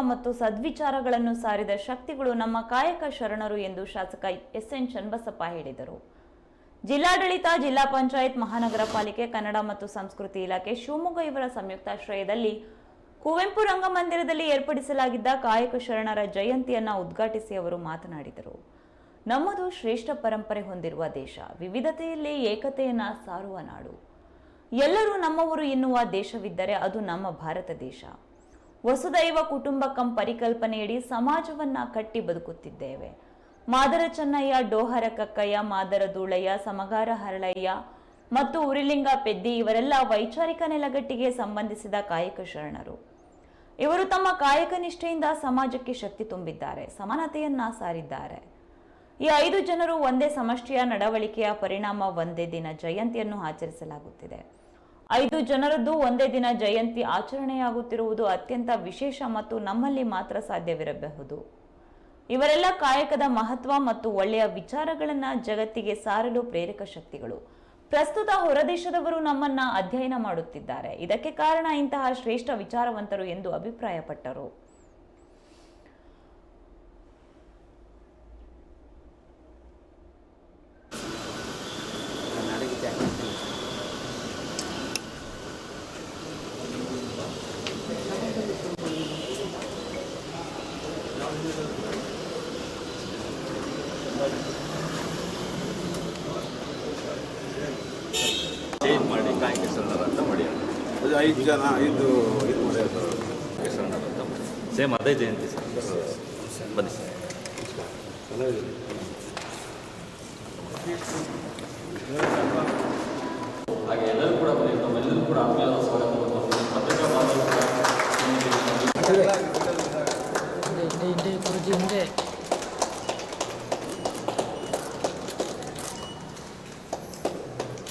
ಮತ್ತು ಸದ್ವಿಚಾರಗಳನ್ನು ಸಾರಿದ ಶಕ್ತಿಗಳು ನಮ್ಮ ಕಾಯಕ ಶರಣರು ಎಂದು ಶಾಸಕ ಎಸ್ ಎನ್ ಚನ್ನಬಸಪ್ಪ ಹೇಳಿದರು. ಜಿಲ್ಲಾಡಳಿತ, ಜಿಲ್ಲಾ ಪಂಚಾಯತ್, ಮಹಾನಗರ ಪಾಲಿಕೆ, ಕನ್ನಡ ಮತ್ತು ಸಂಸ್ಕೃತಿ ಇಲಾಖೆ ಶಿವಮೊಗ್ಗ ಇವರ ಸಂಯುಕ್ತಾಶ್ರಯದಲ್ಲಿ ಕುವೆಂಪು ರಂಗಮಂದಿರದಲ್ಲಿ ಏರ್ಪಡಿಸಲಾಗಿದ್ದ ಕಾಯಕ ಶರಣರ ಜಯಂತಿಯನ್ನು ಉದ್ಘಾಟಿಸಿ ಅವರು ಮಾತನಾಡಿದರು. ನಮ್ಮದು ಶ್ರೇಷ್ಠ ಪರಂಪರೆ ಹೊಂದಿರುವ ದೇಶ, ವಿವಿಧತೆಯಲ್ಲಿ ಏಕತೆಯನ್ನು ಸಾರುವ ನಾಡು. ಎಲ್ಲರೂ ನಮ್ಮವರು ಎನ್ನುವ ದೇಶವಿದ್ದರೆ ಅದು ನಮ್ಮ ಭಾರತ ದೇಶ. ವಸುದೈವ ಕುಟುಂಬಕಂ ಪರಿಕಲ್ಪನೆಯಡಿ ಸಮಾಜವನ್ನ ಕಟ್ಟಿ ಬದುಕುತ್ತಿದ್ದೇವೆ. ಮಾದರ ಚೆನ್ನಯ್ಯ, ಡೋಹರ ಕಕ್ಕಯ್ಯ, ಮಾದರ ಧೂಳಯ್ಯ, ಸಮಗಾರ ಹರಳಯ್ಯ ಮತ್ತು ಉರಿಲಿಂಗ ಪೆದ್ದಿ ಇವರೆಲ್ಲ ವೈಚಾರಿಕ ನೆಲಗಟ್ಟಿಗೆ ಸಂಬಂಧಿಸಿದ ಕಾಯಕ ಶರಣರು. ಇವರು ತಮ್ಮ ಕಾಯಕ ನಿಷ್ಠೆಯಿಂದ ಸಮಾಜಕ್ಕೆ ಶಕ್ತಿ ತುಂಬಿದ್ದಾರೆ, ಸಮಾನತೆಯನ್ನ ಸಾರಿದ್ದಾರೆ. ಈ ಐದು ಜನರು ಒಂದೇ ಸಮಷ್ಟಿಯ ನಡವಳಿಕೆಯ ಪರಿಣಾಮ ಒಂದೇ ದಿನ ಜಯಂತಿಯನ್ನು ಆಚರಿಸಲಾಗುತ್ತಿದೆ. ಐದು ಜನರದ್ದು ಒಂದೇ ದಿನ ಜಯಂತಿ ಆಚರಣೆಯಾಗುತ್ತಿರುವುದು ಅತ್ಯಂತ ವಿಶೇಷ ಮತ್ತು ನಮ್ಮಲ್ಲಿ ಮಾತ್ರ ಸಾಧ್ಯವಿರಬಹುದು. ಇವರೆಲ್ಲ ಕಾಯಕದ ಮಹತ್ವ ಮತ್ತು ಒಳ್ಳೆಯ ವಿಚಾರಗಳನ್ನು ಜಗತ್ತಿಗೆ ಸಾರಲು ಪ್ರೇರಕ ಶಕ್ತಿಗಳು. ಪ್ರಸ್ತುತ ಹೊರದೇಶದವರು ನಮ್ಮನ್ನ ಅಧ್ಯಯನ ಮಾಡುತ್ತಿದ್ದಾರೆ. ಇದಕ್ಕೆ ಕಾರಣ ಇಂತಹ ಶ್ರೇಷ್ಠ ವಿಚಾರವಂತರು ಎಂದು ಅಭಿಪ್ರಾಯಪಟ್ಟರು. ಚೇಂಜ್ ಮಾಡಿ ಶರಣರ ಅಂತ ಮಾಡಿ. ಅದು ಐದು ಜನ ಐದು ಇದು ಮಾಡೋದು ಕಾಯಕ ಶರಣರ ಅಂತ ಮಾಡಿ. ಸೇಮ್ ಅದೇ ಜಯಂತಿ ಸರ್. ಬನ್ನಿ ಸರ್. ಹಾಗೆ ಎಲ್ಲರೂ ಕೂಡ ಬನ್ನಿ ನಮ್ಮೆಲ್ಲರೂ ಕೂಡ ಆತ್ಮೀಯವಾದ ಸ್ವಾಗತವನ್ನು